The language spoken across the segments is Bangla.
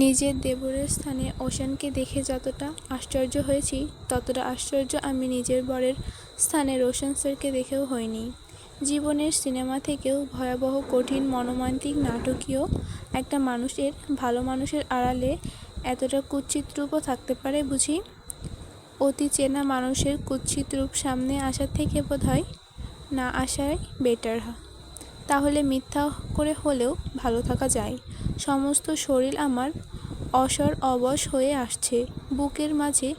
নিজের দেবরের স্থানে ওশানকে দেখে যতটা আশ্চর্য হয়েছি, ততটা আশ্চর্য আমি নিজের বরের স্থানে রোশন স্যারকে দেখেও হইনি। জীবনের সিনেমা থেকেও ভয়াবহ, কঠিন, মনোমান্তিক, নাটকীয় একটা মানুষের, ভালো মানুষের আড়ালে এতটা কুৎসিত রূপও থাকতে পারে বুঝি? অতি চেনা মানুষের কুৎসিত রূপ সামনে আসার থেকে বোধহয় না আসাই বেটার তাহলে মিথ্যা করে হলেও ভালো থাকা যায়। সমস্ত শরীর আমার অসর অবশ হয়ে আসছে। বুকের মাঝে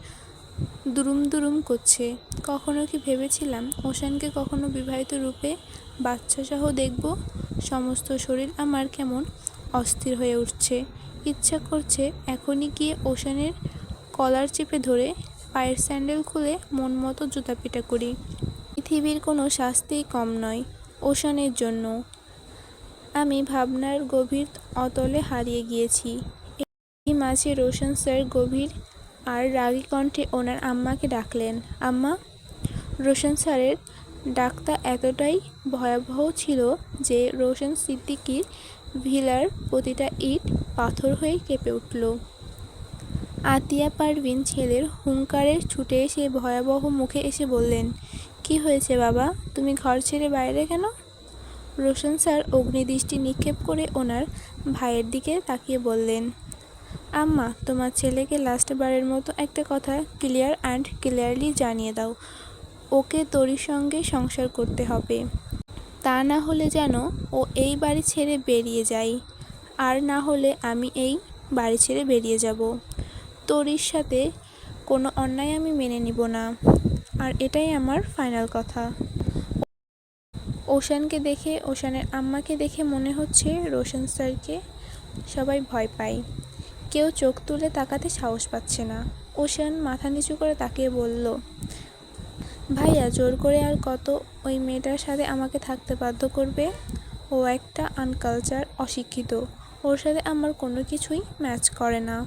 দুরুম দুরুম করছে। কখনো কি ভেবেছিলাম ওশানকে কখনো বিবাহিত রূপে বাচ্চাসহ দেখব? সমস্ত শরীর আমার কেমন অস্থির হয়ে উঠছে। ইচ্ছা করছে এখনই গিয়ে ওশানের কলার চেপে ধরে পায়ের স্যান্ডেল খুলে মন মতো জুতা পিটা করি। পৃথিবীর কোনো শাস্তিই কম নয় ওশানের জন্য। আমি ভাবনার গভীর অতলে হারিয়ে গিয়েছি। এই মাঝে রোশন স্যার গভীর আর রাগী কণ্ঠে ওনার আম্মাকে ডাকলেন, আম্মা, রোশন স্যারের ডাকটা এতটাই ভয়াবহ ছিল যে রোশন সিদ্দিকির ভিলার প্রতিটা ইট পাথর হয়ে কেঁপে উঠল। আতিয়া পারভিন ছেলের হুঙ্কারে ছুটে এসে ভয়াবহ মুখে এসে বললেন, কি হয়েছে বাবা? তুমি ঘর ছেড়ে বাইরে কেন? রোশন স্যার অগ্নিদৃষ্টি নিক্ষেপ করে ওনার ভাইয়ের দিকে তাকিয়ে বললেন, আম্মা, তোমার ছেলেকে লাস্টবারের মতো একটা কথা ক্লিয়ার অ্যান্ড ক্লিয়ারলি জানিয়ে দাও। ওকে তোরির সঙ্গে সংসার করতে হবে। তা না হলে যেন ও এই বাড়ি ছেড়ে বেরিয়ে যায়। আর না হলে আমি এই বাড়ি ছেড়ে বেরিয়ে যাব। তোরির সাথে কোনো অন্যায় আমি মেনে নিব না। আর এটাই আমার ফাইনাল কথা। ওশানকে দেখে, ওশানের আম্মাকে দেখে মনে হচ্ছে রোশন স্যারকে সবাই ভয় পায়। কেউ চোখ তুলে তাকাতে সাহস পাচ্ছে না। ওশান মাথা নিচু করে তাকিয়ে বলল, ভাইয়া, জোর করে আর কত ওই মেয়েটার সাথে আমাকে থাকতে বাধ্য করবে? ও একটা আনকালচার অশিক্ষিত। ওর সাথে আমার কোনো কিছুই ম্যাচ করে না।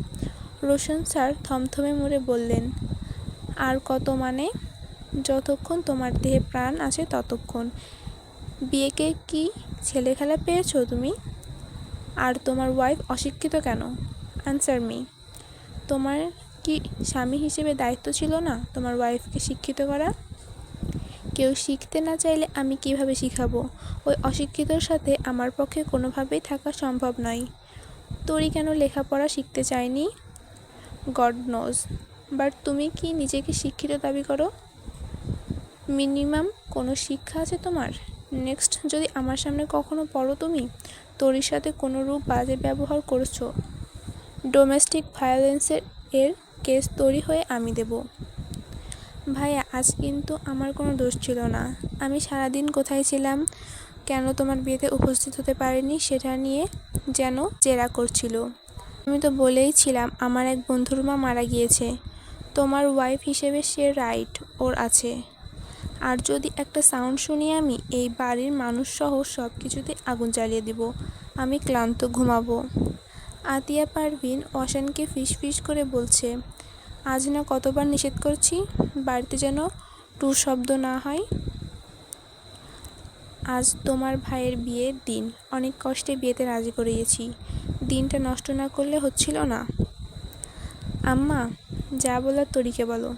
রোশন স্যার থমথমে মুড়ে বললেন, আর কত মানে? যতক্ষণ তোমার দেহে প্রাণ আছে ততক্ষণ। বিয়েকে কি ছেলে খেলা পেয়েছ তুমি? আর তোমার ওয়াইফ অশিক্ষিত কেন? অ্যান্সার মি তোমার কি স্বামী হিসেবে দায়িত্ব ছিল না তোমার ওয়াইফকে শিক্ষিত করা? কেউ শিখতে না চাইলে আমি কীভাবে শিখাবো? ওই অশিক্ষিতর সাথে আমার পক্ষে কোনোভাবেই থাকা সম্ভব নয়। তোরই কেন লেখাপড়া শিখতে চাইনি? গড নোজ বাট তুমি কি নিজেকে শিক্ষিত দাবি করো? মিনিমাম কোনো শিক্ষা আছে তোমার? নেক্সট যদি আমার সামনে কখনো পড়ো তুমি, তোরির সাথে কোনো রূপ বাজে ব্যবহার করছ। ডোমেস্টিক ভায়োলেন্সের এর কেস তৈরি হয়ে আমি দেব। ভাইয়া, আজ কিন্তু আমার কোনো দোষ ছিল না। আমি সারাদিন কোথায় ছিলাম, কেন তোমার বিয়েতে উপস্থিত হতে পারিনি সেটা নিয়ে যেন জেরা করছিল। আমি তো বলেই ছিলাম, আমার এক বন্ধুর মা মারা গিয়েছে। তোমার ওয়াইফ হিসেবে সে রাইট ওর আছে। আর যদি একটা সাউন্ড শুনি আমি, এই বাড়ির মানুষ সহ সব কিছুতে আগুন জ্বালিয়ে দিব। আমি ক্লান্ত ঘুমাবো। আতিয়া পারভিন অশানকে ফিস ফিস করে বলছে, আজ না কতবার নিষেধ করছি? বাড়িতে যেন টুর শব্দ না হয়? আজ তোমার ভাইয়ের বিয়ের দিন। অনেক কষ্টে বিয়েতে রাজি করিয়েছি। দিনটা নষ্ট না করলে হচ্ছিল না? আম্মা, যা বলার তরিকে বলো।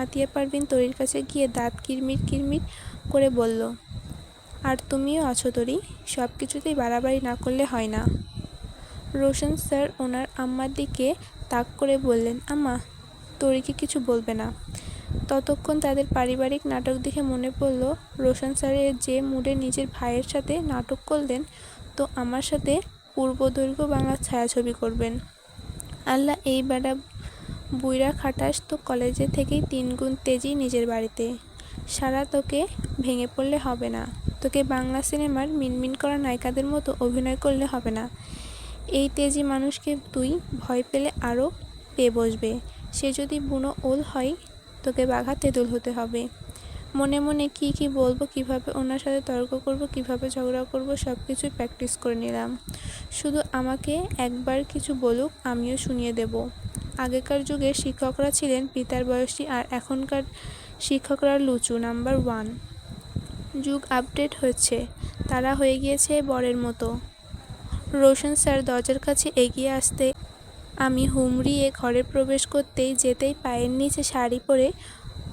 আতিয়া পারভিন তরির কাছে গিয়ে দাঁত কিরমির কিরমির করে বলল, আর তুমিও আছো তরি? সব কিছুতেই বাড়াবাড়ি না করলে হয় না। রোশন স্যার ওনার আম্মার দিকে তাক করে বললেন, আম্মা, তরিকে কিছু বলবে না। ততক্ষণ তাদের পারিবারিক নাটক দেখে মনে পড়ল, রোশন স্যারের যে মুডে নিজের ভাইয়ের সাথে নাটক করলেন, তো আমার সাথে পূর্বদৈর্ঘ্য বাংলা ছায়াছবি করবেন। আল্লাহ এই বেড়া বুইরা খাটাস তো কলেজে থেকেই তিন গুণ তেজি নিজের বাড়িতে। সারা তোকে ভেঙে পড়লে হবে না। তোকে বাংলা সিনেমার মিনমিন করা নায়িকাদের মতো অভিনয় করলে হবে না। এই তেজি মানুষকে তুই ভয় পেলে আরও পেয়ে বসবে। সে যদি বুনো ওল হয়, তোকে বাঘা তেঁতুল হতে হবে। মনে মনে কি কি বলব, কীভাবে ওনার সাথে তর্ক করব, কীভাবে ঝগড়া করব সব কিছুই প্র্যাকটিস করে নিলাম। শুধু আমাকে একবার কিছু বলুক, আমিও শুনিয়ে দেব। আগেকার যুগে শিক্ষকরা ছিলেন পিতার বয়সী আর এখনকার শিক্ষকরা লুচু, নাম্বার ওয়ান। যুগ আপডেট হচ্ছে, তারা হয়ে গিয়েছে বরের মতো। রোশন স্যার দরজার কাছে এগিয়ে আসতে আমি হুমড়িয়ে ঘরে প্রবেশ করতেই যেতেই পায়ের নিচে শাড়ি পরে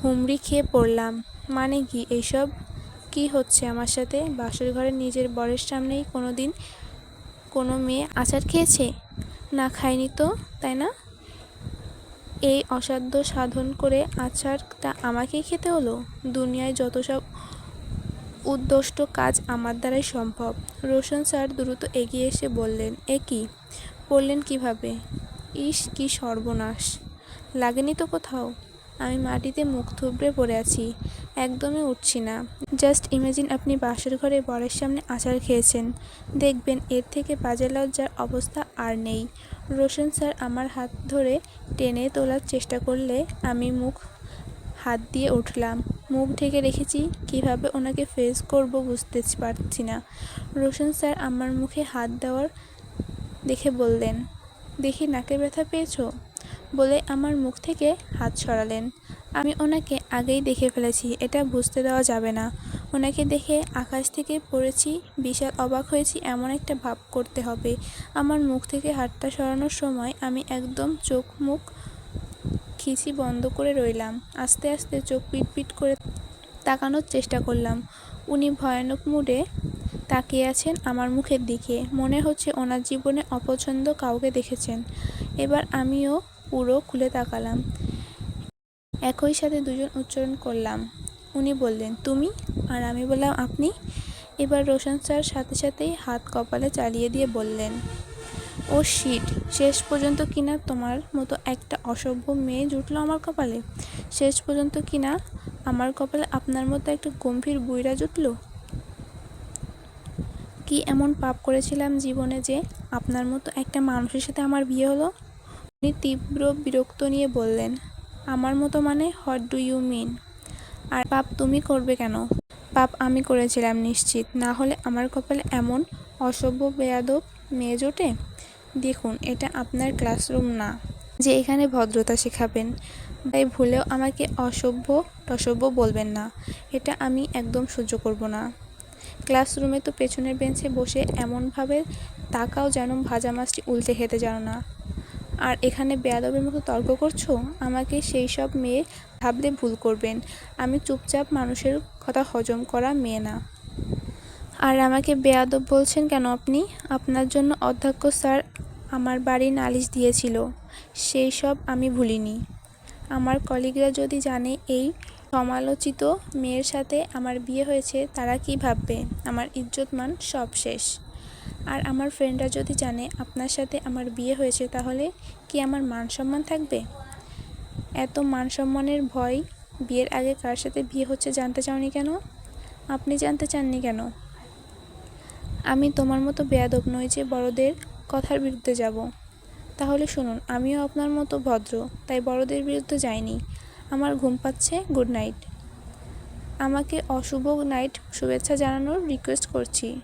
হুমড়ি খেয়ে পড়লাম। মানে কি এইসব কি হচ্ছে আমার সাথে? বাসর ঘরে নিজের বরের সামনেই কোনো দিন কোনো মেয়ে আচার খেয়েছে? না খায়নি তো, তাই না? এই অসাধ্য সাধন করে আচারটা আমাকেই খেতে হলো? দুনিয়ায় যত সব উদ্দষ্ট কাজ আমার দ্বারাই সম্ভব। রোশন স্যার দ্রুত এগিয়ে এসে বললেন, এ কি? পড়লেন কীভাবে? ইস, কি সর্বনাশ। লাগেনি তো কোথাও? আমি মাটিতে মুখ থুবড়ে পড়ে আছি। একদমই উঠছি না। জাস্ট ইমাজিন আপনি বাসর ঘরে বরের সামনে আচার খেয়েছেন। দেখবেন এর থেকে বাজে লজ্জার অবস্থা আর নেই। রোশন স্যার আমার হাত ধরে টেনে তোলার চেষ্টা করলে আমি মুখ, হাত দিয়ে উঠলাম। মুখ ঢেকে রেখেছি কীভাবে ওনাকে ফেস করব বুঝতে পারছি না। রোশন স্যার আমার মুখে হাত দেওয়ার দেখে বললেন, দেখি নাকে ব্যথা পেয়েছ? বলে আমার মুখ থেকে হাত সরালেন। আমি ওনাকে আগেই দেখে ফেলেছি, এটা বুঝতে দেওয়া যাবে না। ওনাকে দেখে আকাশ থেকে পড়েছি, বিশাল অবাক হয়েছি, এমন একটা ভাব করতে হবে। আমার মুখ থেকে হাতটা সরানোর সময় আমি একদম চোখ মুখ খিচি বন্ধ করে রইলাম। আস্তে আস্তে চোখ পিটপিট করে তাকানোর চেষ্টা করলাম। উনি ভয়ানক মুডে তাকিয়ে আছেন আমার মুখের দিকে। মনে হচ্ছে ওনার জীবনে অপছন্দ কাউকে দেখেছেন। এবার আমিও পুরো খুলে তাকালাম। একই সাথে দুজন উচ্চারণ করলাম। উনি বললেন, তুমি? আর আমি বললাম, আপনি? এবার রোশন স্যার সাথে সাথেই হাত কপালে চালিয়ে দিয়ে বললেন, ও শিট শেষ পর্যন্ত কিনা তোমার মতো একটা অসভ্য মেয়ে জুটলো আমার কপালে? শেষ পর্যন্ত কিনা আমার কপালে আপনার মতো একটা গম্ভীর বুইরা জুটলো? কি এমন পাপ করেছিলাম জীবনে যে আপনার মতো একটা মানুষের সাথে আমার বিয়ে হলো? উনি তীব্র বিরক্ত নিয়ে বললেন, আমার মতো মানে হোয়াট ডু ইউ মিন আর পাপ তুমি করবে কেন? পাপ আমি করেছিলাম নিশ্চিত। না হলে আমার কপালে এমন অসভ্য বেয়াদব মেয়ে জোটে? দেখুন, এটা আপনার ক্লাসরুম না, যে এখানে ভদ্রতা শেখাবেন। তাই ভুলেও আমাকে অসভ্য টসভ্য বলবেন না। এটা আমি একদম সহ্য করব না। ক্লাসরুমে তো পেছনের বেঞ্চে বসে এমনভাবে তাকাও যেন ভাজা মাছটি উল্টে খেতে জানো না। আর এখানে বেয়াদবের মতো তর্ক করছ? আমাকে সেই সব মেয়ে ভাবলে ভুল করবেন। আমি চুপচাপ মানুষের কথা হজম করা মেয়ে না। আর আমাকে বেয়াদব বলছেন কেন আপনি? আপনার জন্য অধ্যক্ষ স্যার আমার বাড়ি নালিশ দিয়েছিল। সেই সব আমি ভুলিনি। আমার কলিগরা যদি জানে এই সমালোচিত মেয়ের সাথে আমার বিয়ে হয়েছে, তারা কি ভাববে? আমার ইজ্জত মান সব শেষ। আর আমার ফ্রেন্ডরা যদি জানে আপনার সাথে আমার বিয়ে হয়েছে, তাহলে কি আমার মান সম্মান থাকবে? এত মান সম্মানের ভয় বিয়ের আগে কার সাথে বিয়ে হচ্ছে জানতে চাওনি কেন? আপনি জানতে চাননি কেন? আমি তোমার মতো বেয়াদব নই যে বড়দের কথার বিরুদ্ধে যাব। তাহলে শুনুন, আমিও আপনার মতো ভদ্র, তাই বড়দের বিরুদ্ধে যাইনি। আমার ঘুম পাচ্ছে গুড নাইট আমাকে অশুভ নাইট শুভেচ্ছা জানানোর রিকোয়েস্ট করছি।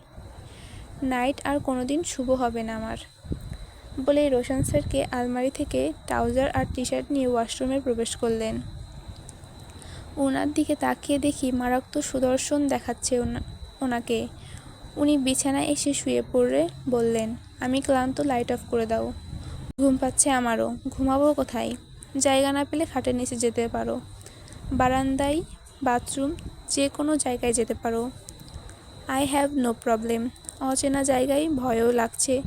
নাইট আর কোনোদিন শুভ হবে না আমার। বলে রোশন স্যারকে আলমারি থেকে ট্রাউজার আর টি শার্ট নিয়ে ওয়াশরুমে প্রবেশ করলেন। ওনার দিকে তাকিয়ে দেখি মারাত্মক সুদর্শন দেখাচ্ছে ওনা- ওনাকে। উনি বিছানায় এসে শুয়ে পড়ে বললেন, আমি ক্লান্ত, লাইট অফ করে দাও। ঘুম পাচ্ছে আমারও। ঘুমাবো কোথায়? জায়গা না পেলে খাটের নিচে যেতে পারো। বারান্দায় বাথরুম যে কোনো জায়গায় যেতে পারো। আই হ্যাভ নো প্রবলেম অচেনা জায়গায় ভয়ও লাগছে।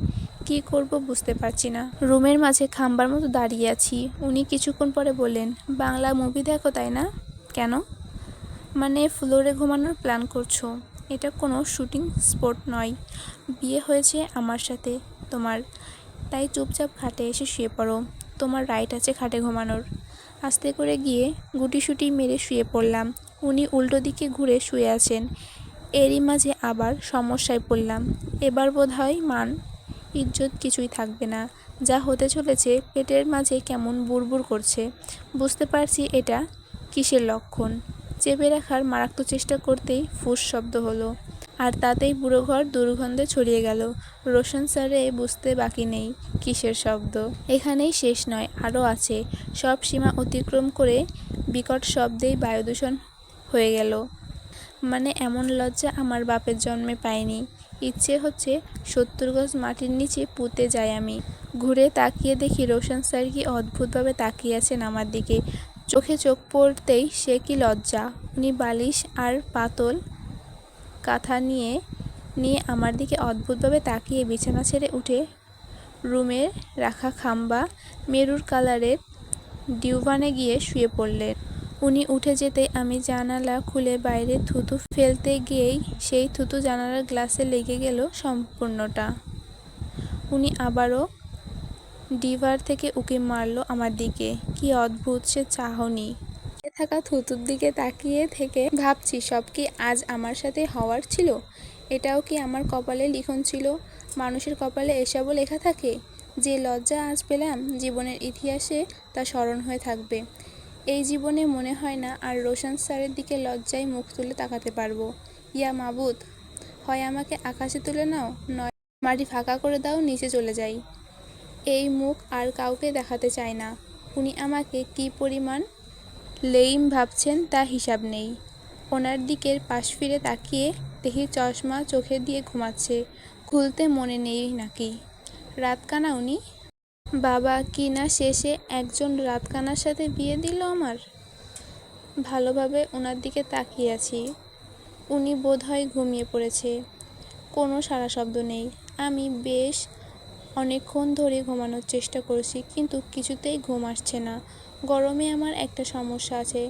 কি করব বুঝতে পারছি না। রুমের মাঝে খাম্বার মতো দাঁড়িয়ে আছি। উনি কিছুক্ষণ পরে বললেন, বাংলা মুভি দেখো, তাই না? কেন? মানে ফ্লোরে ঘুমানোর প্ল্যান করছ। এটা কোনো শুটিং স্পট নয়। বিয়ে হয়েছে আমার সাথে, তোমার। তাই চুপচাপ খাটে এসে শুয়ে পড়ো। তোমার রাইট আছে খাটে ঘুমানোর। আস্তে করে গিয়ে গুটিসুটি মেরে শুয়ে পড়লাম। উনি উল্টো দিকে ঘুরে শুয়ে আছেন। এরই মাঝে আবার সমস্যায় পড়লাম। এবার বোধ হয় মান, ইজ্জত কিছুই থাকবে না। যা হতে চলেছে, পেটের মাঝে কেমন বুড়বুড় করছে। বুঝতে পারছি এটা কিসের লক্ষণ? চেপে রাখার মারাত্মক চেষ্টা করতেই ফুস শব্দ হলো। আর তাতেই বুড়ো ঘর দুর্গন্ধে ছড়িয়ে গেল। রোশন স্যারে বুঝতে বাকি নেই কিসের শব্দ। এখানেই শেষ নয়, আরও আছে। সব সীমা অতিক্রম করে বিকট শব্দেই বায়ুদূষণ হয়ে গেল। মানে এমন লজ্জা আমার বাপের জন্মে পাইনি। ইচ্ছে হচ্ছে সত্তর গজ মাটির নিচে পুঁতে যাই আমি। ঘুরে তাকিয়ে দেখি রোশন স্যার কি অদ্ভুতভাবে তাকিয়ে আছেন আমার দিকে। চোখে চোখ পড়তেই সে কি লজ্জা? উনি বালিশ আর পাতল কাঁথা নিয়ে নিয়ে আমার দিকে অদ্ভুতভাবে তাকিয়ে বিছানা ছেড়ে উঠে রুমে রাখা খাম্বা মেরুর কালারের ডিউভানে গিয়ে শুয়ে পড়লেন। উনি উঠে যেতে আমি জানালা খুলে বাইরে থুতু ফেলতে গিয়েই সেই থুতু জানালার গ্লাসে লেগে গেল সম্পূর্ণটা। উনি আবারও ডিভার থেকে উকি মারলো আমার দিকে। কি অদ্ভুত, সে চাহনি। থাকা থুতুর দিকে তাকিয়ে থেকে ভাবছি, সব কি আজ আমার সাথে হওয়ার ছিল? এটাও কি আমার কপালে লিখন ছিল? মানুষের কপালে এসবও লেখা থাকে? যে লজ্জা আজ পেলাম, জীবনের ইতিহাসে তা স্মরণ হয়ে থাকবে। এই জীবনে মনে হয় না আর রোশন স্যারের দিকে লজ্জায় মুখ তুলে তাকাতে পারব। ইয়া মাবুদ, হয় আমাকে আকাশে তুলে নাও, নয় মাটি ফাঁকা করে দাও, নিচে চলে যাই। এই মুখ আর কাউকে দেখাতে চায় না। উনি আমাকে কি পরিমাণ লেইম ভাবছেন তা হিসাব নেই। ওনার দিকের পাশ ফিরে তাকিয়ে দেখি চশমা চোখে দিয়ে ঘুমাচ্ছে। খুলতে মনে নেই নাকি। রাতকানা উনি? বাবা, কি না শেষে একজন রাতকানার সাথে বিয়ে দিল আমার? ভালোভাবে ওনার দিকে তাকিয়ে আছি। উনি বোধহয় ঘুমিয়ে পড়েছে। কোনো সারা শব্দ নেই। আমি বেশ অনেকক্ষণ ধরে ঘুমানোর চেষ্টা করেছি, কিন্তু কিছুতেই ঘুম আসছে না। গরমে আমার একটা সমস্যা আছে,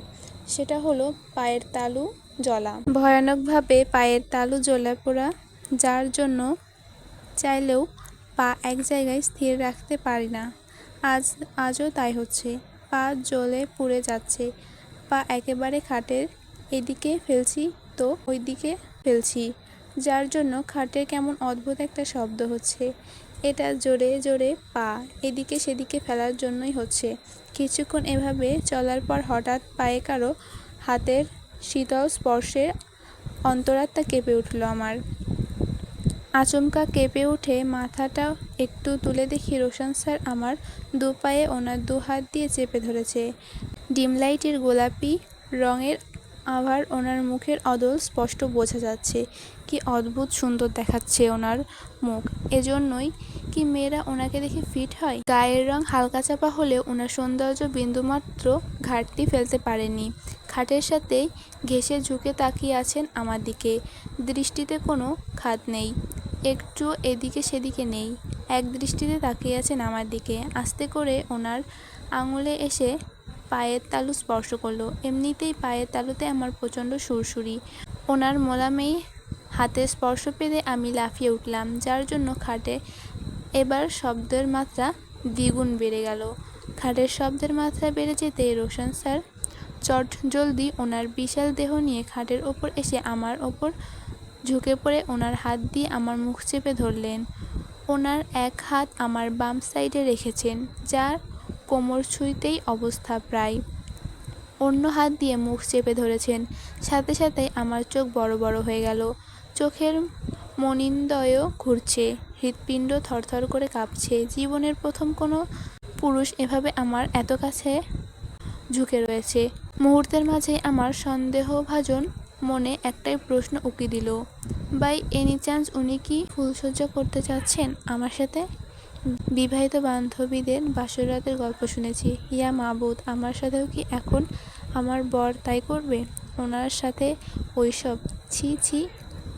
সেটা হলো পায়ের তালু জ্বলা। ভয়ানকভাবে পায়ের তালু জ্বলা পোড়া, যার জন্য চাইলেও পা এক জায়গায় স্থির রাখতে পারি না। আজ, আজও তাই হচ্ছে। পা জ্বলে পুড়ে যাচ্ছে। পা একেবারে খাটের এদিকে ফেলছি তো ওইদিকে ফেলছি, যার জন্য খাটের কেমন অদ্ভুত একটা শব্দ হচ্ছে। এটা জোরে জোরে পা এদিকে সেদিকে ফেলার জন্যই হচ্ছে। কিছুক্ষণ এভাবে চলার পর হঠাৎ পায়ে কারও হাতের শীতল স্পর্শে অন্তরাত্মা কেঁপে উঠল আমার। আচমকা কেঁপে উঠে মাথাটা একটু তুলে দেখি রোশন স্যার আমার দু পায়ে ওনার দু হাত দিয়ে চেপে ধরেছে। ডিম লাইটের গোলাপি রঙের আভার ওনার মুখের অদল স্পষ্ট বোঝা যাচ্ছে। কি অদ্ভুত সুন্দর দেখাচ্ছে ওনার মুখ। এজন্যই কি মেয়েরা ওনাকে দেখে ফিট হয়? গায়ের রং হালকা চাপা হলেও ওনার সৌন্দর্য বিন্দুমাত্র ঘাটতি ফেলতে পারেনি। খাটের সাথেই ঘেঁষে ঝুঁকে তাকিয়ে আছেন আমার দিকে। দৃষ্টিতে কোনো খাত নেই। একটু এদিকে সেদিকে নেই। এক দৃষ্টিতে তাকিয়ে আছেন আমার দিকে। আস্তে করে ওনার আঙুলে এসে পায়ের তালু স্পর্শ করল। এমনিতেই পায়ের তালুতে আমার প্রচণ্ড সুরসুরি ওনার মোলামেই হাতে স্পর্শ পেলে আমি লাফিয়ে উঠলাম, যার জন্য খাটে এবার শব্দের মাত্রা দ্বিগুণ বেড়ে গেল। খাটের শব্দের মাত্রা বেড়ে যেতে রোশন স্যার চট জলদি ওনার বিশাল দেহ নিয়ে খাটের ওপর এসে আমার ওপর ঝুঁকে পড়ে ওনার হাত দিয়ে আমার মুখ চেপে ধরলেন। ওনার এক হাত আমার বাম সাইডে রেখেছেন, যার কোমর ছুঁইতেই অবস্থা প্রায়। অন্য হাত দিয়ে মুখ চেপে ধরেছেন। সাথে সাথে আমার চোখ বড় বড় হয়ে গেল। চোখের মনিন্দয়ও ঘুরছে। হৃৎপিণ্ড থরথর করে কাঁপছে। জীবনের প্রথম কোনো পুরুষ এভাবে আমার এত কাছে ঝুঁকে রয়েছে। মুহূর্তের মাঝে আমার সন্দেহভাজন মনে একটাই প্রশ্ন উকি দিল, বাই এনি চান্স উনি কি ফুলসজ্জা করতে চাচ্ছেন আমার সাথে? বিবাহিত বান্ধবীদের বাসর রাতের গল্প শুনেছি। ইয়া মাবুদ, আমার সাথেও কি এখন আমার বর তাই করবে? ওনার সাথে ওইসব। ছি ছি,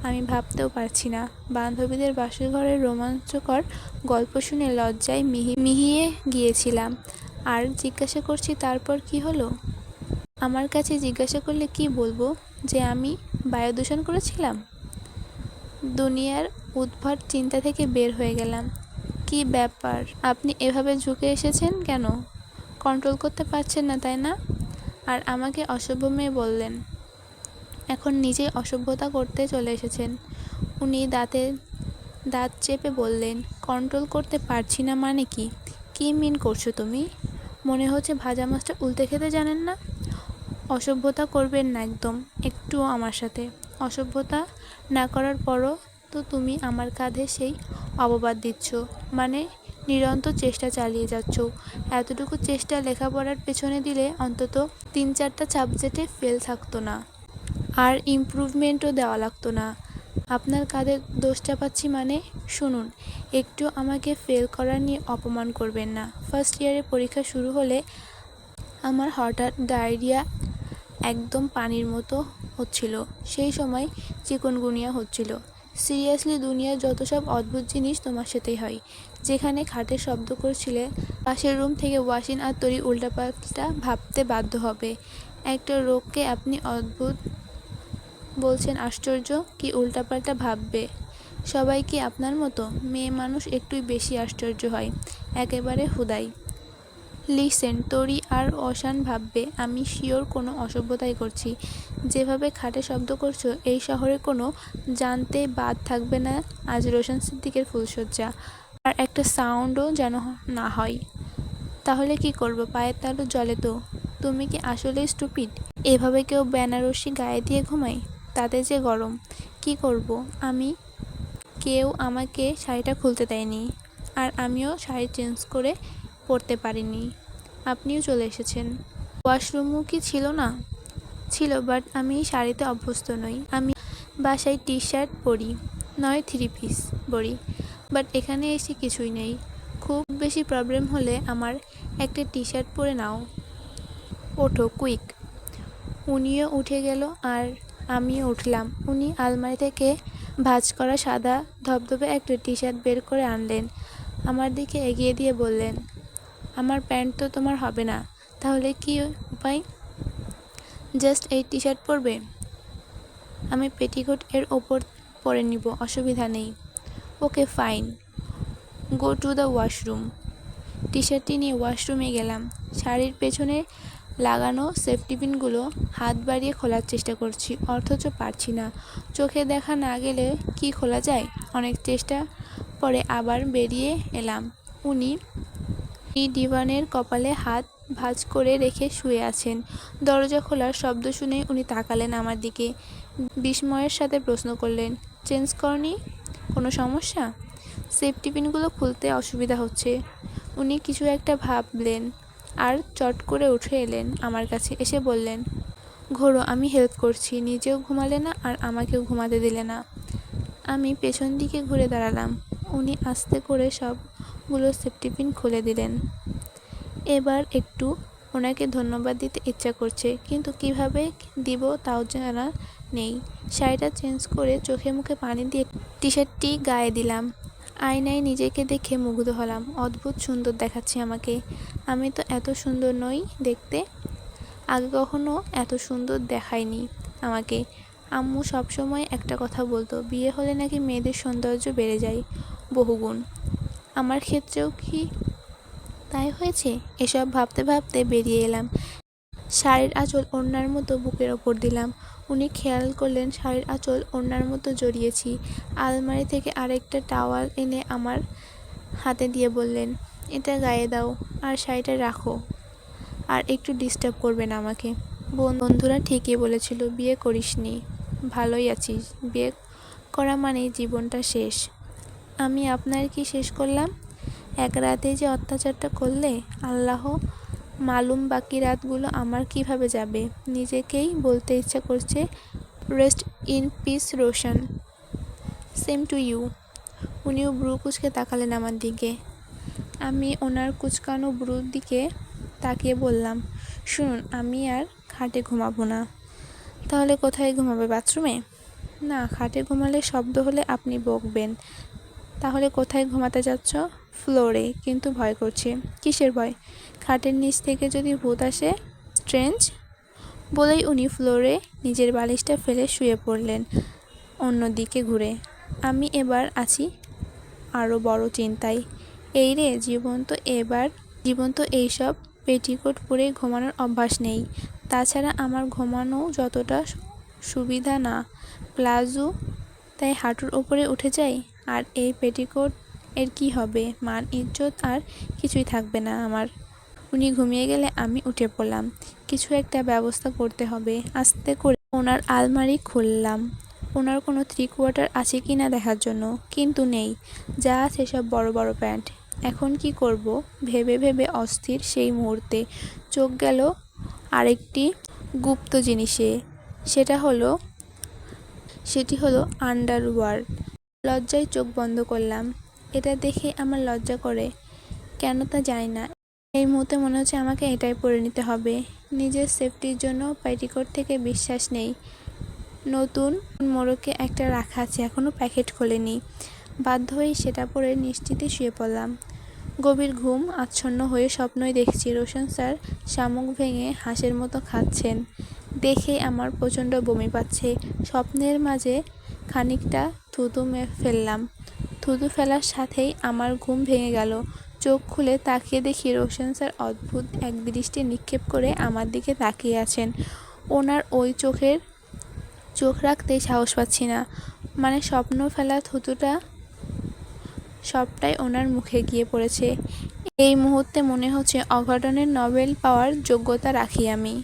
আমি ভাবতেও পারছি না। বান্ধবীদের বাসর ঘরের রোমাঞ্চকর গল্প শুনে লজ্জায় মিহি, মিহিয়ে গিয়েছিলাম। আর জিজ্ঞাসা করছি, তারপর কি হলো? আমার কাছে জিজ্ঞাসা করলে কি বলব যে আমি বায়ু দূষণ করেছিলাম? দুনিয়ার উদ্ভট চিন্তা থেকে বের হয়ে গেলাম। কি ব্যাপার? আপনি এভাবে ঝুঁকে এসেছেন কেন? কন্ট্রোল করতে পারছেন না, তাই না? আর আমাকে অসভ্য মেয়ে বললেন। এখন নিজেই অসভ্যতা করতে চলে এসেছেন। উনি দাঁতে দাঁত চেপে বললেন কন্ট্রোল করতে পারছি না মানে কি? কী মিন করছ তুমি? মনে হচ্ছে ভাজা মাছটা উল্টে খেতে জানেন না? অসভ্যতা করবেন না একদম, একটুও আমার সাথে। অসভ্যতা না করার পরও তো তুমি আমার কাঁধে সেই অপবাদ দিচ্ছ। মানে নিরন্তর চেষ্টা চালিয়ে যাচ্ছ। এতটুকু চেষ্টা লেখাপড়ার পেছনে দিলে অন্তত তিন চারটা সাবজেক্টে ফেল থাকতো না। আর ইমপ্রুভমেন্টও দেওয়া লাগতো না। আপনার কাদের দোষ চাপাচ্ছি মানে শুনুন, একটু আমাকে ফেল করা নিয়ে অপমান করবেন না। ফার্স্ট ইয়ারে পরীক্ষা শুরু হলে আমার হঠাৎ ডায়রিয়া একদম পানির মতো হচ্ছিল। সেই সময় চিকনগুনিয়া হচ্ছিল। সিরিয়াসলি দুনিয়ার যত সব অদ্ভুত জিনিস তোমার সাথেই হয়। যেখানে খাটের শব্দ করছিলে, পাশের রুম থেকে ওয়াশিং আর তরি উল্টাপাল্টা ভাবতে বাধ্য হবে। একটা রোগকে আপনি অদ্ভুত বলছেন, আশ্চর্য, কি উল্টাপাল্টা ভাববে? সবাই কি আপনার মতো? মেয়ে মানুষ একটুই বেশি আশ্চর্য হয়। একেবারে হুদাই। লিসেন, তরি আর অশান ভাববে, আমি শিওর কোনো অসভ্যতাই করছি। যেভাবে খাটে শব্দ করছ, এই শহরে কোনো জানতে বাদ থাকবে না। আজ রোশন সিদ্দিকের ফুলশয্যা। আর একটা সাউন্ডও যেন না হয়। তাহলে কি করব? পায়ের তালু জলে তো। তুমি কি আসলে স্টুপিড? এভাবে কেউ বেনারসি গায়ে দিয়ে ঘুমায়? তাতে যে গরম। কি করব? আমি কেউ আমাকে শাড়িটা খুলতে দেয়নি। আর আমিও শাড়ি চেঞ্জ করে পরতে পারিনি। আপনিও চলে এসেছেন। ওয়াশরুমও কি ছিল না? ছিল, বাট আমি শাড়িতে অভ্যস্ত নই। আমি বাসায় টি শার্ট পরি, নয় থ্রি পিস পরি, বাট এখানে এসে কিছুই নেই। খুব বেশি প্রবলেম হলে আমার একটা টি শার্ট পরে নাও। ওঠো, কুইক। উনিও উঠে গেল আর আমিও উঠলাম। উনি আলমারি থেকে ভাজ করা সাদা ধবধবে একটা টি শার্ট বের করে আনলেন। আমার দিকে এগিয়ে দিয়ে বললেন আমার প্যান্ট তো তোমার হবে না। তাহলে কি উপায়? জাস্ট এই টি শার্ট পরবে? আমি পেটিকোট এর ওপর পরে নিব, অসুবিধা নেই। Okay, fine. Go to the washroom. T শার্টটি নিয়ে ওয়াশরুমে গেলাম। শাড়ির পেছনে লাগানো সেফটি পিনগুলো হাত বাড়িয়ে খোলার চেষ্টা করছি, অথচ পারছি না। চোখে দেখা না গেলে কি খোলা যায়? অনেক চেষ্টা পরে আবার বেরিয়ে এলাম। উনি ডিভানের কপালে হাত ভাঁজ করে রেখে শুয়ে আছেন। দরজা খোলার শব্দ শুনে উনি তাকালেন আমার দিকে। বিস্ময়ের সাথে প্রশ্ন করলেন, চেঞ্জ করনি? কোনো সমস্যা? সেফটি পিনগুলো খুলতে অসুবিধা হচ্ছে। উনি কিছু একটা ভাবলেন আর চট করে উঠে এলেন আমার কাছে। এসে বললেন ঘোরো আমি হেল্প করছি। নিজেও ঘুমালে না আর আমাকেও ঘুমাতে দিলে না। আমি পেছন দিকে ঘুরে দাঁড়ালাম। উনি আস্তে করে সবগুলো সেফটি পিন খুলে দিলেন। এবার একটু ওনাকে ধন্যবাদ দিতে ইচ্ছা করছে, কিন্তু কীভাবে দিব তাও জানা নেই। শাড়িটা চেঞ্জ করে চোখে মুখে পানি দিয়ে টি শার্টটি গায়ে দিলাম। আয়নায় নিজেকে দেখে মুগ্ধ হলাম। অদ্ভুত সুন্দর দেখাচ্ছে আমাকে। আমি তো এত সুন্দর নই দেখতে। আগে কখনো এত সুন্দর দেখায়নি আমাকে। আম্মু সবসময় একটা কথা বলতো, বিয়ে হলে নাকি মেয়েদের সৌন্দর্য বেড়ে যায় বহুগুণ। আমার ক্ষেত্রেও কি তাই হয়েছে? এসব ভাবতে ভাবতে বেরিয়ে এলাম। শাড়ির আঁচল ওড়নার মতো বুকের ওপর দিলাম। উনি খেয়াল করলেন, শাড়ির আঁচল ওড়নার মতো জড়িয়েছি। আলমারি থেকে আরেকটা টাওয়াল এনে আমার হাতে দিয়ে বললেন, এটা গায়ে দাও, আর শাড়িটা রাখো। আর একটু ডিস্টার্ব করবে না আমাকে বন্ধুরা ঠিকই বলেছিল, বিয়ে করিসনি, ভালোই আছিস। বিয়ে করা মানেই জীবনটা শেষ। আমি আপনার কি শেষ করলাম? এক রাতে যে অত্যাচারটা করলে? আল্লাহ, মালুম বাকি রাতগুলো আমার কীভাবে যাবে? নিজেকেই বলতে ইচ্ছা করছে rest in peace Roshan. Same to you উনিও ব্রু কুচকে তাকালেন আমার দিকে। আমি ওনার কুচকানো ব্রুর দিকে তাকিয়ে বললাম, শুনুন, আমি আর খাটে ঘুমাবো না। তাহলে কোথায় ঘুমাবে, বাথরুমে? না, খাটে ঘুমালে শব্দ হলে আপনি বকবেন। তাহলে কোথায় ঘুমাতে যাচ্ছ? ফ্লোরে, কিন্তু ভয় করছে। কিসের ভয়? খাটের নিচ থেকে যদি ভূত আসে? স্ট্রেঞ্জ? বলেই উনি ফ্লোরে নিজের বালিশটা ফেলে শুয়ে পড়লেন অন্যদিকে ঘুরে। আমি এবার আছি আরও বড় চিন্তায়। এই রে জীবন তো এবার জীবন তো এইসব পেটিকোট পরে ঘুমানোর অভ্যাস নেই। তাছাড়া আমার ঘুমানো যতটা সুবিধা না। প্লাজো তাই হাঁটুর ওপরে উঠে যায় আর এই পেটিকোট এর কি হবে? মান, ইজ্জত আর কিছুই থাকবে না আমার। উনি ঘুমিয়ে গেলে আমি উঠে পড়লাম। কিছু একটা ব্যবস্থা করতে হবে। আস্তে করে ওনার আলমারি খুললাম। ওনার কোনো থ্রি কোয়ার্টার আছে কি না দেখার জন্য। কিন্তু নেই। যা আছে সব বড় বড় প্যান্ট। এখন কি করব? ভেবে ভেবে অস্থির সেই মুহূর্তে। চোখ গেল আরেকটি গুপ্ত জিনিসে। সেটা হলো, সেটি হলো আন্ডারওয়ার্ল্ড লজ্জায় চোখ বন্ধ করলাম। এটা দেখে আমার লজ্জা করে। কেন তা জানি না। এই মুহূর্তে মনে হচ্ছে আমাকে এটাই পরে নিতে হবে। নিজের সেফটির জন্য পেটিকোট থেকে বিশ্বাস নেই। নতুন মোড়কে একটা রাখা আছে এখনও প্যাকেট খোলেনি। বাধ্য হয়ে সেটা পরে নিশ্চিতে শুয়ে পড়লাম। গভীর ঘুম, আচ্ছন্ন হয়ে স্বপ্নই দেখছি রোশন স্যার শামুক ভেঙে হাঁসের মতো খাচ্ছেন। দেখে আমার প্রচণ্ড বমি পাচ্ছে। স্বপ্নের মাঝে খানিকটা থুতু ফেললাম। থুতু ফেলার সাথেই আমার ঘুম ভেঙে গেল। চোখ খুলে তাকিয়ে দেখি রোশন স্যার অদ্ভুত এক দৃষ্টি নিক্ষেপ করে আমার দিকে তাকিয়ে আছেন। ওনার ওই চোখের, চোখ রাখতেই সাহস পাচ্ছি না। মানে স্বপ্ন ফেলা থুতুটা সবটাই ওনার মুখে গিয়ে পড়েছে। এই মুহূর্তে মনে হচ্ছে অঘটনের নবেল পাওয়ার যোগ্যতা রাখি আমি।